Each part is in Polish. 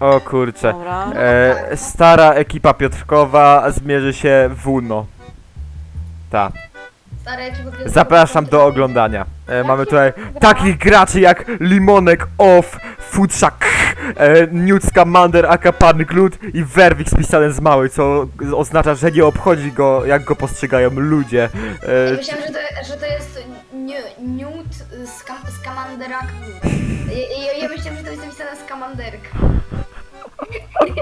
O kurczę. Dobra. E, stara ekipa Piotrkowa zmierzy się w UNO. Ta. Stare ekipy Piotrkowa- Zapraszam do oglądania. E, mamy tutaj takich graczy jak Limonek, Off, Futrzak, e, Newt Scamander, aka Glut i Werwik spisany z małej, co oznacza, że nie obchodzi go, jak go postrzegają ludzie. Ja E, myślałem, że to, że to jest New- Newt z, kam, z Kamanderak. Ja, ja, ja myślałem, że to jest napisane z Kamanderka.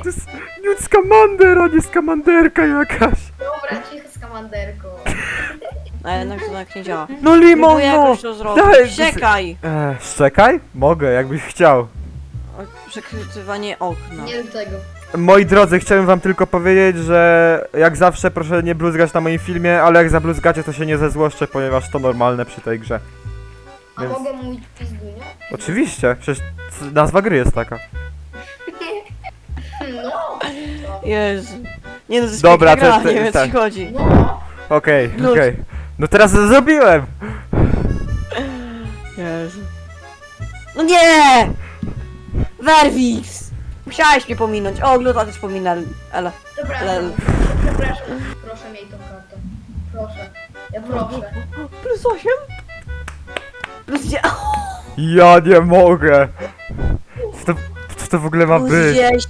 To jest Newt Scamander, a nie Skamanderka jakaś. Dobra, cicho z Kamanderką. A jednak to tak nie działa. No Limon, Próbuję no! jakoś to zrobić. Daj, Czekaj! E, szczekaj? Mogę, jakbyś chciał. O, Przekrytywanie okna. Nie rób tego. Moi drodzy, chciałem wam tylko powiedzieć, że jak zawsze proszę nie bluzgać na moim filmie, ale jak zabluzgacie to się nie zezłoszczę, ponieważ to normalne przy tej grze. A Więc- mogę mówić pizdunia? Oczywiście, przecież c- nazwa gry jest taka. Jezu. Nie no, to jest Dobra, piękna to- gra, nie wiem tak. co chodzi. no. Okej, Lud. okej. No teraz to zrobiłem! Jezu. No nie! Werwix! Musiałeś mnie pominąć. O, Gluta też pominął. Ale. Przepraszam, Lel. przepraszam. Proszę miej tą kartę. Proszę. Ja proszę. Plus 8? Plus 10. Ja nie mogę! Co to, co to w ogóle ma Plus być? 10.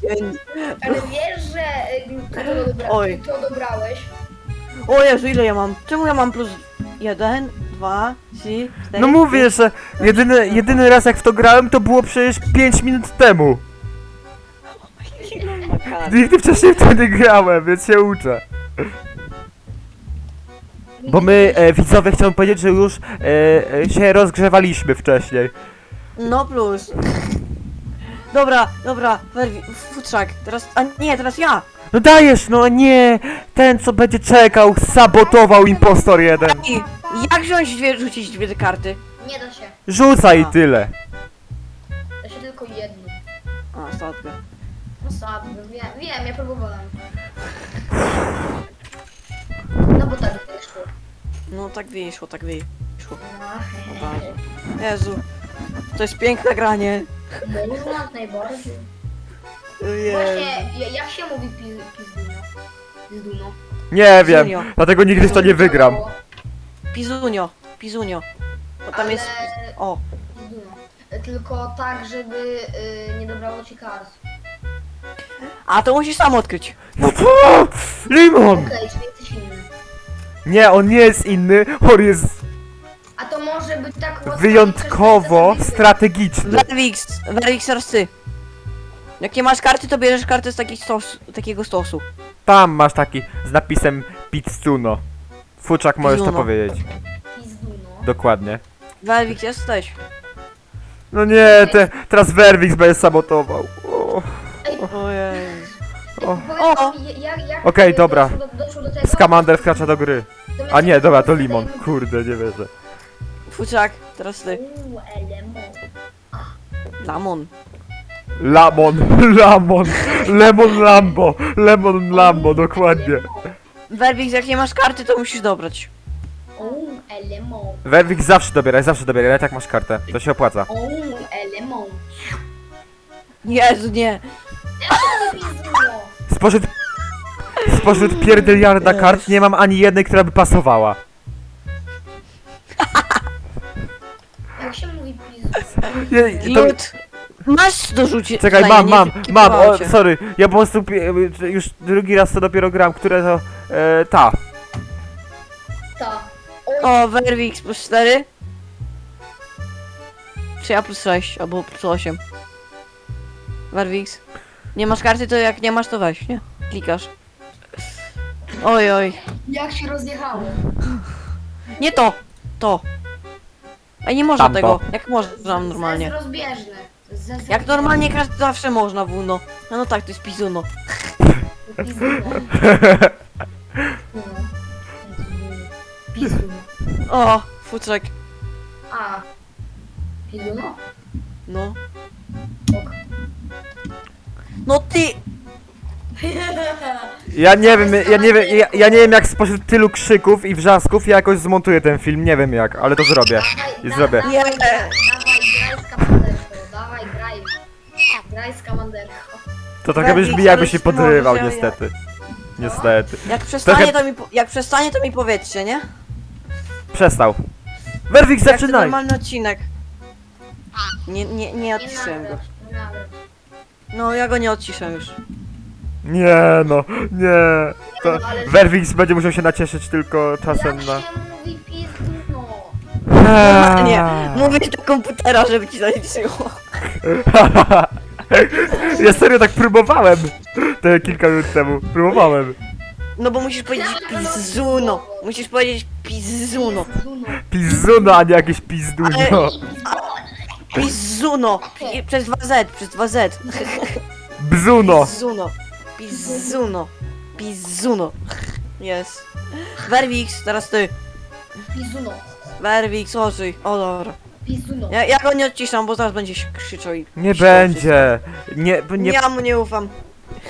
to, dobra, Oj. to odebrałeś? O Jezu, ile ja mam? Czemu ja mam plus 1, 2, 3, 4? No mówię, że jedyny, jedyny raz jak w to grałem to było przecież 5 minut temu. Nigdy wcześniej w to nie grałem, więc się uczę. Bo my, e, widzowie, chciałem powiedzieć, że już e, e, się rozgrzewaliśmy wcześniej. No plus. Dobra, dobra, Werwi, futrzak, teraz, a nie, teraz ja. No dajesz, no nie! Ten, co będzie czekał, sabotował impostor jeden. I jak wziąć dwie, rzucić dwie te karty? Nie da się. Rzucaj i A. tyle. Da się tylko jedno. A, statkę. No wiem, wiem, ja próbowałem. No bo tak wyszło. No tak wyszło, tak wyszło. No. Jezu, to jest piękne granie. Można najbardziej. Jezu. Właśnie, ja- jak się mówi pi- pizduno? Pizduno. Nie wiem, Pizunio. dlatego nigdy w to nie wygram. Pizunio, pizunio. Bo tam Ale- jest, o, Pizduno. Tylko tak, żeby y, nie dobrało ci kart. a to musisz sam odkryć. No co? Limon! Okej, czyli jesteś inny. Nie, on nie jest inny, on jest być tak wyjątkowo strategiczny. Werwix, Werwix teraz ty. Jak nie masz karty, to bierzesz kartę z takich stos, takiego stosu. Tam masz taki z napisem Pizzuno. Fuczak, możesz to Pizzuno. powiedzieć. Pizduno. Dokładnie. Werwix jesteś. No nie, te, teraz Werwix będzie sabotował. O, O Jezu. o. Powiedz mi, jak, jak Okej, dobra. Doszło do, doszło do tego, Skamander wkracza do gry. to A nie, dobra, to Limon. Kurde, nie wierzę. Futrzak, teraz ty. Uuu, elemo. Lamon. Lamon, Lamon, Lemon Lambo, Lemon Lambo, dokładnie. Werwix, jak nie masz karty, to musisz dobrać. Uuu, zawsze dobieraj, zawsze dobieraj, ale tak masz kartę. To się opłaca. Uuu, elemo. Jezu, nie. Spośród, spośród pierdyliarda kart nie mam ani jednej, która by pasowała. Nie, to, Lud. Masz dorzucić. czekaj, Tutaj, mam, nie mam, mam, o, sorry. Ja po prostu pi- już drugi raz to dopiero gram, które to... E, ta. Ta. O, Werwix plus 4. Czy ja plus 6, albo plus 8. Werwix. Nie masz karty, to jak nie masz, to weź, nie? Klikasz. Oj, oj. jak się rozjechało. Nie to! To! Ej, nie można Tamto. tego. Jak można normalnie? To jest rozbieżne. To jest zez- Jak normalnie to zawsze można w Uno. No, no tak, to jest pizuno. Pizduno. O, futrzek. A. Pizduno? No. Ok. No ty! Ja nie wiem, ja nie wiem, ja, ja nie wiem jak spośród tylu krzyków i wrzasków ja jakoś zmontuję ten film, nie wiem jak, ale to zrobię. Dawaj, I zrobię. Dawaj, Nie. dawaj, graj z kamerką. Dawaj, graj. Graj z Kamanderką. To trochę Werwix, brzmi jakby ale się podrywał może ja- niestety. Niestety. Jak przestanie, to mi, po- jak przestanie, to mi powiedzcie, nie? Przestał. Werwix, Jak to zaczynaj! normalny odcinek. Nie, nie, nie odciszyłem go. nagrasz, nie nagrasz. No, ja go nie odciszę już. Nie no, nie. To No, ale- Werwix będzie musiał się nacieszyć tylko czasem na... się mówi pizduno? Nie, mówię do komputera, żeby ci zaliczyło. Ja serio tak próbowałem. Te kilka minut temu. Próbowałem. No bo musisz powiedzieć pizzuno. Musisz powiedzieć pizzuno. Pizduno. Pizzuno, a nie jakieś pizdunio. Pizzuno. Pi- Przez 2Z, przez 2Z. Bzuno. Pizzuno. Pizzuno. Pizzuno. Jest. Werwix, teraz ty. Pizduno. Werwix, ożyj. O dobra. Pizduno. Ja, ja go nie odciszam, bo zaraz będzie się krzyczał i... Nie krzyczał będzie. Nie, bo wszystko. nie. Ja mu nie ufam.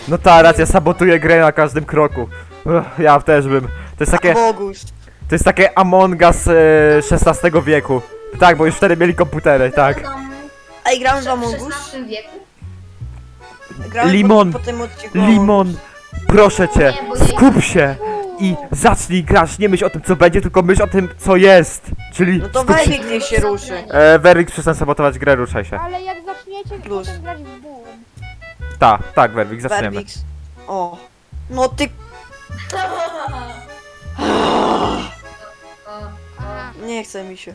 No ta racja, sabotuję grę na każdym kroku. Ja też bym. To jest takie, to jest takie Among Us e, XVI wieku. Tak, bo już wtedy mieli komputery, tak. Tam Ej, gramy w w Among Us? XVI wieku? Gramy Limon. Po, po tym odcinku Limon, proszę cię, Nie, bo ja- skup się i zacznij grać. Nie myśl o tym, co będzie, tylko myśl o tym, co jest. Czyli No to skup się. Werwix niech się ruszy. E, Werwix, przestań sabotować grę, ruszaj się. Ale jak zaczniecie Plus. potem grać w boom. Tak, tak, Werwix, zaczniemy. Werwix. O. No ty... Nie chce mi się.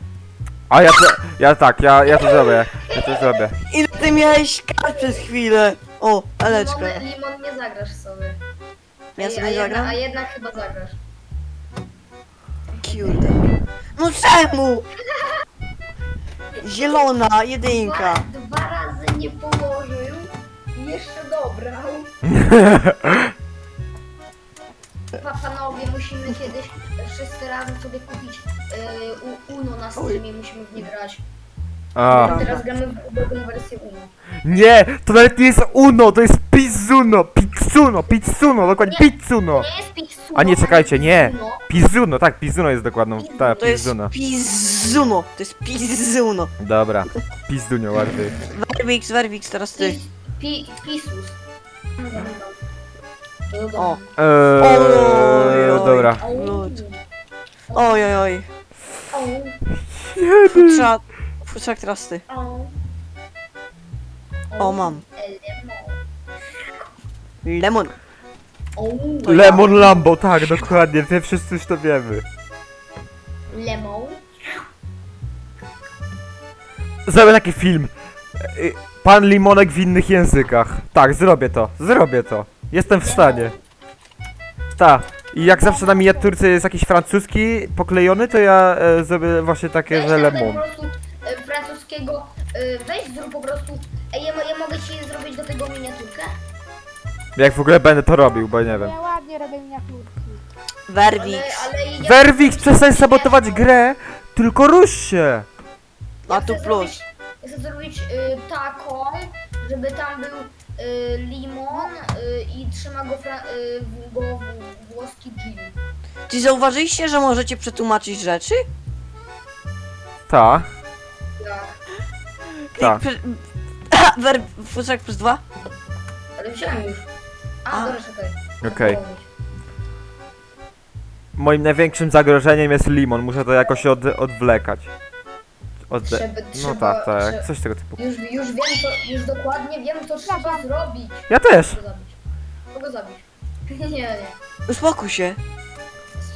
A ja to, ja tak, ja, ja to zrobię. Ja to zrobię. Ile ty miałeś kart przez chwilę? O, Eleczka. Limon, limon nie zagrasz sobie. Ja A- sobie a jedna- zagram? A jednak chyba zagrasz. Kurde. No czemu? Zielona, jedynka. Dwa, dwa razy nie położył jeszcze dobrał. Pa, panowie, musimy kiedyś wszyscy razem sobie kupić yy, u- Uno na streamie, musimy w nie grać. A. Teraz gramy w drugą wersję Uno. Nie, to nawet nie jest Uno, to jest Pizzuno, Pizzuno, Pizzuno, dokładnie Nie. Pizzuno. Nie jest Pixuno, A nie, czekajcie, nie. Uno. Pizzuno, tak, Pizzuno jest dokładną, tak, To jest Pizzuno. pizzuno. To jest pizzuno. Dobra, Pizdunio, łatwiej. Werwix, Werwix, teraz ty. Pi, pisus. No O. Eee, Oj, oj. dobra. Lud. Oj, oj, oj. Futrzak, teraz ty. o, O, mam. Lemon. Lemon. O, Lemon Lambo, tak, dokładnie, my wszyscy już to wiemy. lemon. Zrobię taki film. Y, Pan Limonek w innych językach. Tak, zrobię to, zrobię to. Jestem w stanie. Tak. I jak zawsze na miniaturce jest jakiś francuski poklejony, to ja e, zrobię właśnie takie, Weź że tam lemon. Po prostu francuskiego, e, weź zrób po prostu, Ej, ja, mo- ja mogę ci zrobić do tego miniaturkę? Jak w ogóle będę to robił, bo nie wiem. Ja ładnie robię miniaturki. Werwix. Ale, ale ja, Werwix, przestań sabotować grę, tylko rusz się. A tu chcę plus. Zrobić, ja chcę zrobić y, taką, żeby tam był y, limon y, i trzyma go, fra, y, go w, włoski Jim. Czy zauważyliście, że możecie przetłumaczyć rzeczy? Ta, Tak. Tak. Prze- Wer... Futrzak plus dwa? Ale wziąłem już. A, A. dobra, czekaj. Okej. moim największym zagrożeniem jest limon, muszę to jakoś od, odwlekać. Od... Trzeba- No trzeba- tak, tak, trzeba- coś tego typu. Już, już wiem, co, już dokładnie wiem, co trzeba zrobić. Ja też. Kogo zabić? Kogo zabić? nie, nie, Uspokój się.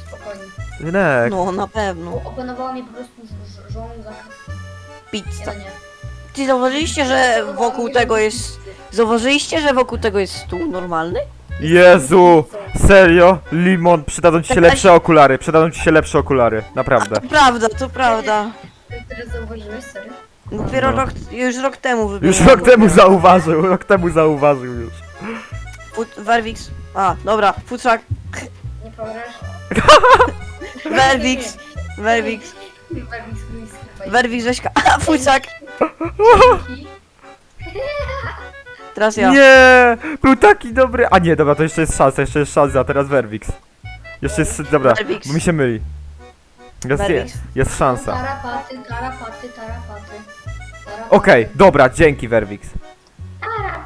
spokojnie. Linek. No, na pewno. Bo Opanowała mnie po prostu ż- ż- żądza krwi. Pizza. Nie. Ty zauważyliście, że wokół tego jest... Zauważyliście, że wokół tego jest stół normalny? Jezu, serio? Limon, przydadzą ci się Jakaś- lepsze okulary, przydadzą ci się lepsze okulary, naprawdę. To prawda, to prawda. Teraz zauważyłeś, serio? Dopiero No. rok, już rok temu wybrałem. Już rok temu zauważył, rok temu zauważył już. Fut- Werwix. A, dobra, futrzak. Nie powiesz? Werwix. Werwix. Werwix. A, futrzak. Teraz ja. Nie, był taki dobry. A nie, dobra, to jeszcze jest szansa, jeszcze jest szansa, teraz Werwix. Jeszcze jest, dobra, Werwix. bo mi się myli. Jest, jest, jest szansa. Tarapaty, tarapaty, tarapaty. tarapaty. Okej, dobra, dzięki Werwix.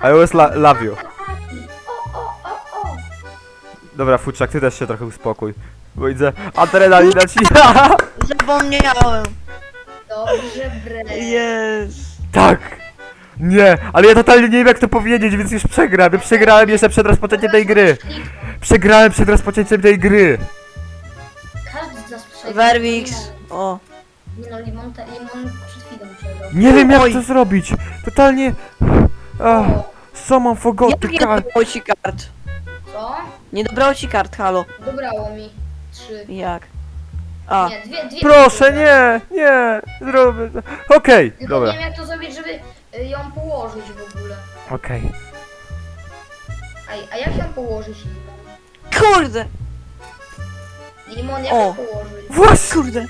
I always la love you. O, o, o, o. Dobra, Futrzak, ty też się trochę uspokój. Bo widzę, adrenalina ci... Zapomniałem. Dobrze, bre. Jest. tak! Nie, ale ja totalnie nie wiem jak to powiedzieć, więc już przegram. Ja przegrałem jeszcze przed rozpoczęciem tej gry. Przegrałem przed rozpoczęciem tej gry. Każdy z nas. Werwix. O. Nie no, limon, te, limon przed chwilą przegrał. Nie wiem jak Oj. to zrobić. Totalnie... O, someone forgot Jak the nie card. dobrało ci kart? co? Nie dobrało ci kart, halo. Dobrało mi. Trzy. Jak? A. Nie, dwie, dwie. Proszę, dwie. nie, nie, zrobię. to. Okej, Tylko dobra. nie wiem jak to zrobić, żeby y, ją położyć w ogóle. Okej. A, a jak ją położyć, Limon? Kurde. Limon, jak O. ją położyć? Właśnie! Kurde.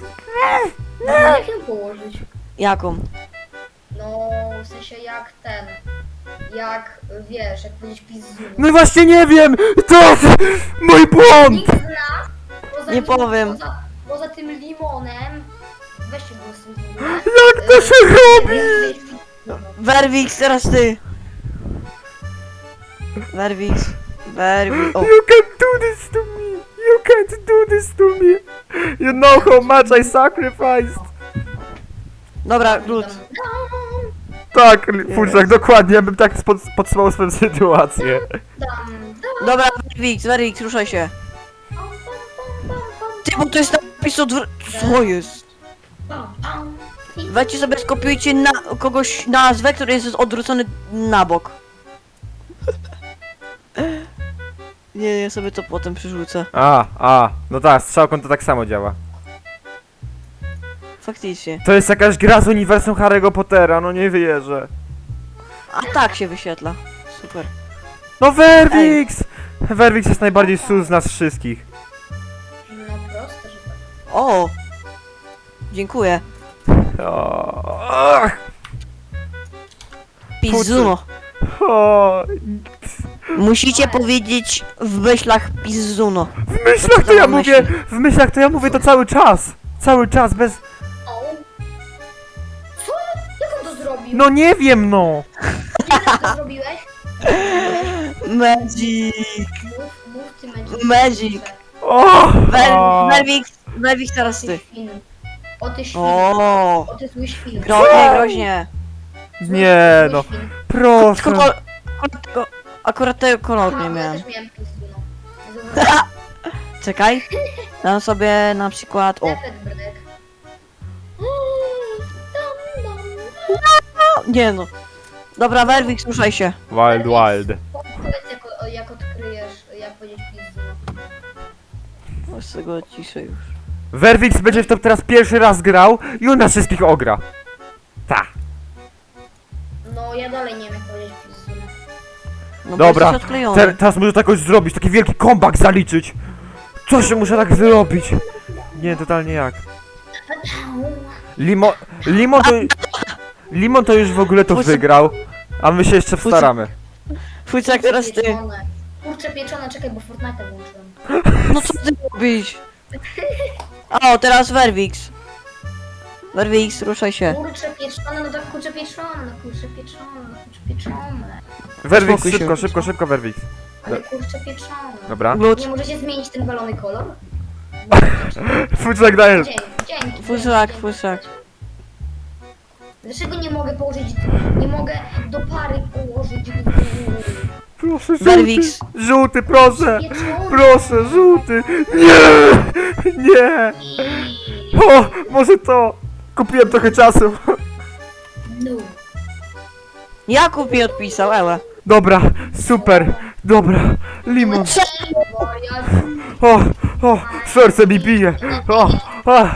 No, jak ją położyć? Jaką? No, w sensie jak ten. Jak, wiesz, jak powiedzieć pizzu. No i właśnie nie wiem! To mój błąd! Nikt z nas, poza Nie powiem. Poza, poza tym limonem, weźcie go z tym. Jak to się robi? Werwix, teraz ty. Werwix. Werwix. O. You can't do this to me! You can't do this to me! You know how much I sacrificed! Dobra, glut. Tak, Futrzak, dokładnie, ja bym tak spod, podsumował swoją sytuację. Dam, dam, Dobra, Werwix, Werwix, ruszaj się. Ty, bo to jest napis odwr... Co jest? Weźcie sobie, skopiujcie na kogoś nazwę, który jest odwrócony na bok. Nie, ja sobie to potem przerzucę. A, a, no tak, strzałką to tak samo działa. Faktycznie. To jest jakaś gra z uniwersum Harry'ego Pottera, no nie wierzę. A tak się wyświetla. Super. No Werwix! Werwix jest najbardziej sus z nas wszystkich. O! Dziękuję. O, Pizzuno. o, Musicie powiedzieć w myślach Pizzuno. w myślach to ja mówię, w myślach to ja mówię to cały czas. Cały czas, bez... O. Co? Jak on to zrobił? No nie wiem no! Jak to zrobiłeś? Magic. Mów, mów ty Magic. Magic. O! Werwix teraz Ty świn. O ty świn. O, O ty zły świn. groźnie, groźnie. Nie no, świn. proszę. Tylko, kol- akurat tego, akurat tego koloru nie Aha, miałem. Ja też miałem pizdu, no. Dobra. Czekaj. Dam sobie na przykład. O. Dam, dam. nie no. Dobra, Werwix, ruszaj się. Wild Wild. Powiedz jak, odkryjesz, jak powiedzieć pizdu, no. O, z tego ciszę już. Werwix będzie w to teraz pierwszy raz grał i on nas wszystkich ogra. Ta. No ja dalej nie wiem jak powiedzieć pizdu. No bo Dobra, jesteś odklejony. Te, teraz może takoś zrobić, taki wielki comeback zaliczyć. Co się muszę tak zrobić? Nie, totalnie jak. Limo, Limon to... Limon to już w ogóle to wygrał, a my się jeszcze wstaramy. Fucek, teraz ty. Pieczone. Kurczę pieczone, czekaj, bo Fortnite włączyłem. No co ty robisz? O, teraz Werwix. Werwix, ruszaj się. Kurczę pieczone, no tak kurczę pieczone, no kurczę pieczone, no kurczę pieczone. Werwix, Spokój się. szybko, szybko, szybko, Werwix. Ale kurczę pieczone. Dobra. Glut. Nie możecie zmienić ten balony kolor? Futrzak dajesz. Dzięki, dzięki. Fuszak, dzięki. fuszak. Dlaczego nie mogę położyć, nie mogę do pary położyć? Proszę, żółty. Werwix. Żółty, proszę. Pieczone. Proszę, żółty. Nie! Nie! O, może to. Kupiłem trochę czasu. No. Jakub mi odpisał, eła. Dobra, super, dobra, limon. Bo ja... O, o, serce mi bije. O, o.